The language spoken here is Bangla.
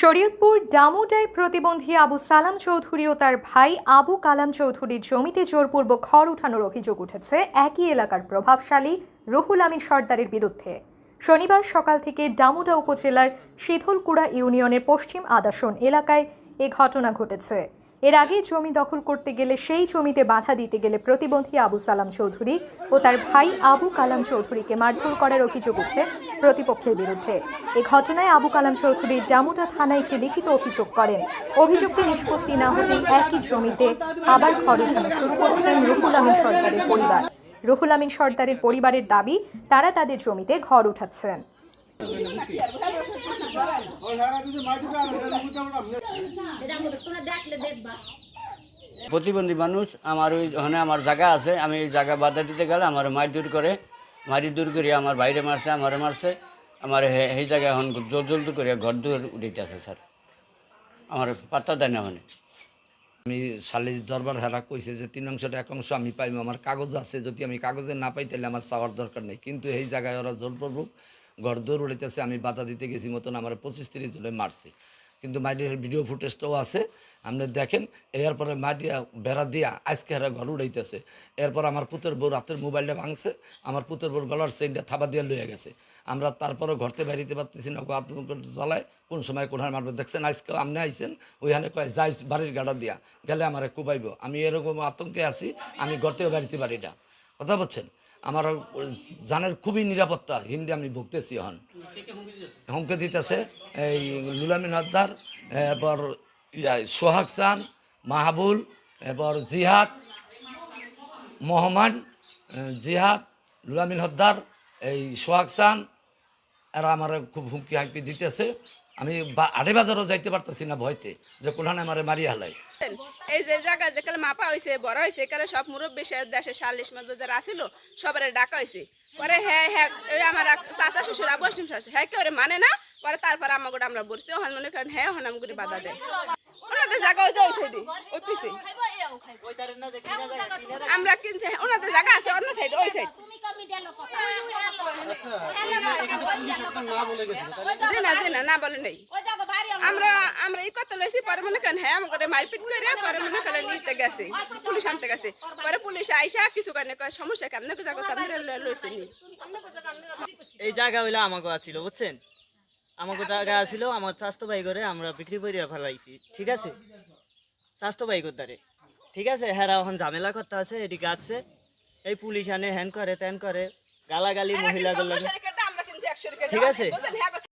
শরীয়তপুর ডামুডায় প্রতিবন্ধী আবু সালাম চৌধুরী ও তার ভাই আবু কালাম চৌধুরীর জমিতে জোরপূর্বক খড় উঠানোর অভিযোগ উঠেছে। একই এলাকার প্রভাবশালী রুহুল আমিন সর্দারের বিরুদ্ধে। শনিবার সকাল থেকে ডামুডা উপজেলার শীতলকুড়া ইউনিয়নের পশ্চিম আদাসন এলাকায় এ ঘটনা ঘটেছে। এর আগে জমি দখল করতে গেলে সেই জমিতে বাধা দিতে গেলে প্রতিবন্ধী আবু সালাম চৌধুরী ও তার ভাই আবু কালাম চৌধুরীকে মারধর করার অভিযোগ উঠে প্রতিপক্ষের বিরুদ্ধে। এ ঘটনায় আবু কালাম চৌধুরী ডামুটা থানায় একটি লিখিত অভিযোগ করেন। অভিযোগটি নিষ্পত্তি না হতেই একই জমিতে আবার ঘর উঠানো শুরু করেছেন রুহুল আমিন সর্দারের পরিবার। রুহুল আমিন সর্দারের পরিবারের দাবি, তারা তাদের জমিতে ঘর উঠাচ্ছেন। প্রতিবন্ধী মানুষ, আমার ওই ওখানে আমার জায়গা আছে, আমি এই জায়গা বাধা দিতে গেলে আমার মার দূর করে মারি দূর করে আমার বাইরে মারছে, আমারে মারছে, আমার সেই জায়গা এখন জোর জোর করে ঘর দুয়ার উঠাইতেছে, স্যার। আমার পাত্তা দেয় না আমি সালিস দরবার হেরা কইছে যে তিন অংশটা এক অংশ আমি পাইব আমার কাগজ আছে, যদি আমি কাগজে না পাই তাহলে আমার চাওয়ার দরকার নেই। কিন্তু এই জায়গায় ওরা জোরপূর্বক ঘর দৌড় উড়াইতেছে, আমি বাধা দিতে গেছি মতন আমার পঁচিশ তিরিশ জনে মারছি। কিন্তু মাটির ভিডিও ফুটেজটাও আছে, আপনি দেখেন, এরপরে মাটিয়া বেড়া দিয়া আজকে হেরা ঘর উড়াইতেছে। এরপর আমার পুতের বউ রাতের মোবাইলটা ভাঙছে, আমার পুতের বউর গলার চেইনটা থাবা দিয়ে লইয়া গেছে। আমরা তারপরে ঘরতে বেরিতে পারতেছি না, ওকে আতঙ্ক চালায়, কোন সময় কোনহায় মারবে, দেখছেন আজকে আপনি আইছেন, ওইখানে কয়, যাই, বাড়ির গাড়া দিয়া, গেলে আমার কুবাইব। আমি এরকম আতঙ্কে আছি, আমি ঘরতেও বাড়িতে না। কথা বলছেন? আমার জানের খুবই নিরাপত্তা, হিন্দি আমি ভুগতেছি এখন। হুমকে দিতেছে, এই লুলামিন হদ্দার এরপর সোহাগ চান মাহাবুল, এরপর জিহাদ, মোহাম্মদ জিহাদ লুলামিন হদ্দার এই সোহাগ চান এরা আমার খুব হুমকি হাঁকি দিতেছে। আমি আড়ে বাজারও যাইতে পারতেছি না ভয়তে, যে কোনখানে আমারে মারিয়া হালাই এই যে জায়গা যেকালে মাপা হয়েছে বড় হয়েছে একালে সব মুরব্বী সে দেশে সাল্লিশ মধ্যে যারা আসিল সবারে ডাকা হয়েছে পরে হ্যাঁ হ্যাঁ ওই আমার চাচা শ্বশুর বসিম শ্বশুর হ্যাঁ কেউ মানে না? পরে তারপর আমাকে আমরা বলছি ওখান মনে করেন হ্যাঁ ওখানে আমাকে বাধা দেয়। ওনাদের জায়গা ওই যে ওই সাইডে ওই পিছে আমরা কিনছে ওনাদের জায়গা আছে অন্য সাইডে ওই সাইড না জি না না বলে নেই। আমরা আমরা লইছি পরে মনে করেন হ্যাঁ আমাকে মারপিট করে পরে মনে করেন নিতে গেছে? পুলিশ আনতে গেছে। পরে পুলিশ আইসা কিছু কারণে সমস্যা কেমন লইছে নি? এই জায়গা হইলে আমাকে আছিল বুঝছেন? আমাকে জায়গা আছিল আমার স্বাস্থ্য ভাই করে আমরা বিক্রি করে ফেলাইছি ঠিক আছে? স্বাস্থ্য ভাই করতে ঠিক আছে? এখন ঝামেলা করতে আছে এদিকে আছে। এই পুলিশ আনে হ্যান করে ত্যান করে গালাগালি মহিলাগুলো আমরা ঠিক আছে।